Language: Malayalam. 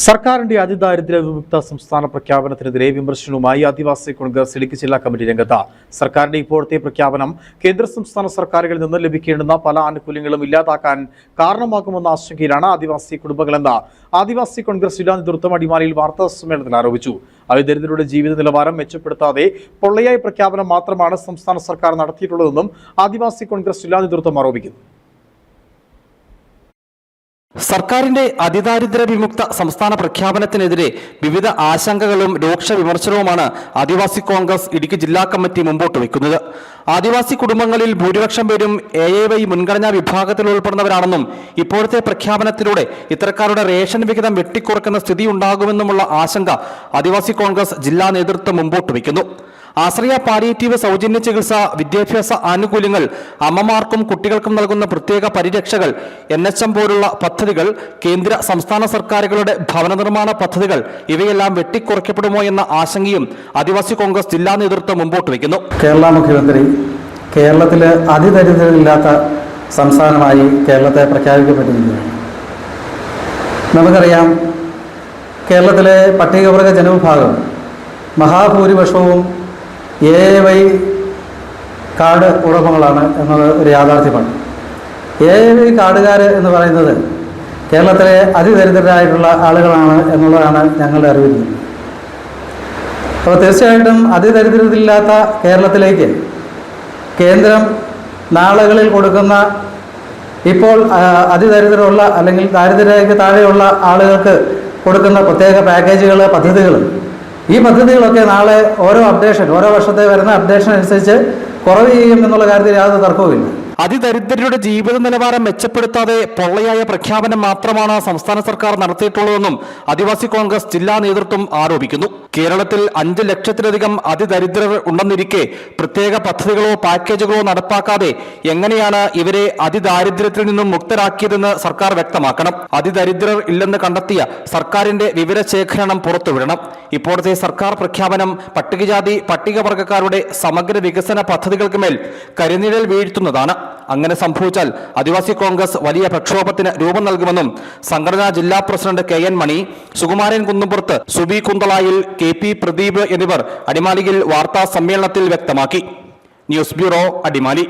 സർക്കാരിന്റെ അതിദാരിദ്ര്യ വിമുക്ത സംസ്ഥാന പ്രഖ്യാപനത്തിനെതിരെ വിമർശനവുമായി ആദിവാസി കോൺഗ്രസ് ഇടുക്കി ജില്ലാ കമ്മിറ്റി രംഗത്ത്. സർക്കാരിന്റെ ഇപ്പോഴത്തെ പ്രഖ്യാപനം കേന്ദ്ര സംസ്ഥാന സർക്കാരുകളിൽ നിന്ന് ലഭിക്കേണ്ടുന്ന പല ആനുകൂല്യങ്ങളും ഇല്ലാതാക്കാൻ കാരണമാകുമെന്ന ആശങ്കയിലാണ് ആദിവാസി കുടുംബങ്ങളെന്ന് ആദിവാസി കോൺഗ്രസ് ജില്ലാ നേതൃത്വം അടിമാലിയിൽ വാർത്താ സമ്മേളനത്തിൽ ആരോപിച്ചു. അവിദരിദ്രരുടെ ജീവിത നിലവാരം മെച്ചപ്പെടുത്താതെ പൊള്ളയായ പ്രഖ്യാപനം മാത്രമാണ് സംസ്ഥാന സർക്കാർ നടത്തിയിട്ടുള്ളതെന്നും ആദിവാസി കോൺഗ്രസ് ജില്ലാ നേതൃത്വം ആരോപിക്കുന്നു. സർക്കാരിന്റെ അതിദാരിദ്ര്യ വിമുക്ത സംസ്ഥാന പ്രഖ്യാപനത്തിനെതിരെ വിവിധ ആശങ്കകളും രൂക്ഷ വിമർശനവുമാണ് ആദിവാസി കോൺഗ്രസ് ഇടുക്കി ജില്ലാ കമ്മിറ്റി മുമ്പോട്ട് വയ്ക്കുന്നത്. ആദിവാസി കുടുംബങ്ങളിൽ ഭൂരിപക്ഷം പേരും എ എ വൈ മുൻഗണനാ വിഭാഗത്തിൽ ഉൾപ്പെടുന്നവരാണെന്നും ഇപ്പോഴത്തെ പ്രഖ്യാപനത്തിലൂടെ ഇത്തരക്കാരുടെ റേഷൻ വിഹിതം വെട്ടിക്കുറക്കുന്ന സ്ഥിതി ഉണ്ടാകുമെന്നുമുള്ള ആശങ്ക ആദിവാസി കോൺഗ്രസ് ജില്ലാ നേതൃത്വം മുമ്പോട്ട് വയ്ക്കുന്നു. ആശ്രയ പാലിയേറ്റീവ് സൗജന്യ ചികിത്സ വിദ്യാഭ്യാസ ആനുകൂല്യങ്ങൾ അമ്മമാർക്കും കുട്ടികൾക്കും നൽകുന്ന പ്രത്യേക പരിരക്ഷകൾ എൻ എച്ച് എം പോലുള്ള പദ്ധതികൾ കേന്ദ്ര സംസ്ഥാന സർക്കാരുകളുടെ ഭവന നിർമ്മാണ പദ്ധതികൾ ഇവയെല്ലാം വെട്ടിക്കുറയ്ക്കപ്പെടുമോ എന്ന ആശങ്കയും ആദിവാസി കോൺഗ്രസ് ജില്ലാ നേതൃത്വം മുമ്പോട്ട് വയ്ക്കുന്നു. കേരള മുഖ്യമന്ത്രി കേരളത്തിലെ അതിദരിദ്രരില്ലാത്ത സംസ്ഥാനമായി കേരളത്തെ പ്രഖ്യാപിക്കപ്പെട്ടിരിക്കുകയാണ് നമുക്കറിയാം കേരളത്തിലെ പട്ടികവർഗ ജനവിഭാഗം മഹാഭൂരിപക്ഷവും എ വൈ കാർഡ് ഉടമകളാണ് എന്നത് ഒരു യാഥാർത്ഥ്യമാണ്. എ വൈ കാർഡുകാർ എന്ന് പറയുന്നത് കേരളത്തിലെ അതിദരിദ്രരായിട്ടുള്ള ആളുകളാണ് എന്നുള്ളതാണ് ഞങ്ങളുടെ അറിവിക്കുന്നത് അപ്പോൾ തീർച്ചയായിട്ടും അതിദരിദ്രരില്ലാത്ത കേരളത്തിലേക്ക് കേന്ദ്രം നാളുകളിൽ കൊടുക്കുന്ന ഇപ്പോൾ അതിദരിദ്രമുള്ള അല്ലെങ്കിൽ ദാരിദ്ര്യരേഖയ്ക്ക് താഴെയുള്ള ആളുകൾക്ക് കൊടുക്കുന്ന പ്രത്യേക പാക്കേജുകൾ പദ്ധതികൾ ഈ പദ്ധതികളൊക്കെ നാളെ ഓരോ അപ്ഡേഷൻ ഓരോ വർഷത്തെ വരുന്ന അപ്ഡേഷൻ അനുസരിച്ച് കുറവ് ചെയ്യും എന്നുള്ള കാര്യത്തിൽ യാതൊരു തർക്കവുമില്ല. അതിദരിദ്രരുടെ ജീവിത നിലവാരം മെച്ചപ്പെടുത്താതെ പൊള്ളയായ പ്രഖ്യാപനം മാത്രമാണ് സംസ്ഥാന സർക്കാർ നടത്തിയിട്ടുള്ളതെന്നും ആദിവാസി കോൺഗ്രസ് ജില്ലാ നേതൃത്വം ആരോപിക്കുന്നു. കേരളത്തിൽ അഞ്ച് ലക്ഷത്തിലധികം അതിദരിദ്രർ ഉണ്ടെന്നിരിക്കെ പ്രത്യേക പദ്ധതികളോ പാക്കേജുകളോ നടപ്പാക്കാതെ എങ്ങനെയാണ് ഇവരെ അതിദാരിദ്ര്യത്തിൽ നിന്നും മുക്തരാക്കിയതെന്ന് സർക്കാർ വ്യക്തമാക്കണം. അതിദരിദ്രർ ഇല്ലെന്ന് കണ്ടെത്തിയ സർക്കാരിന്റെ വിവരശേഖരണം പുറത്തുവിടണം. ഇപ്പോഴത്തെ സർക്കാർ പ്രഖ്യാപനം പട്ടികജാതി പട്ടികവർഗക്കാരുടെ സമഗ്ര വികസന പദ്ധതികൾക്ക് മേൽ കരിനിഴൽ വീഴ്ത്തുന്നതാണ്. അങ്ങനെ സംഭവിച്ചാൽ ആദിവാസി കോൺഗ്രസ് വലിയ പ്രക്ഷോഭത്തിന് രൂപം നൽകുമെന്നും സംഘടനാ ജില്ലാ president K N Mani Sukumaran Kunnumpurath Subi കുന്തളായിൽ K P Pradeep എന്നിവർ അടിമാലിയിൽ വാർത്താ സമ്മേളനത്തിൽ വ്യക്തമാക്കി. News bureau Adimali.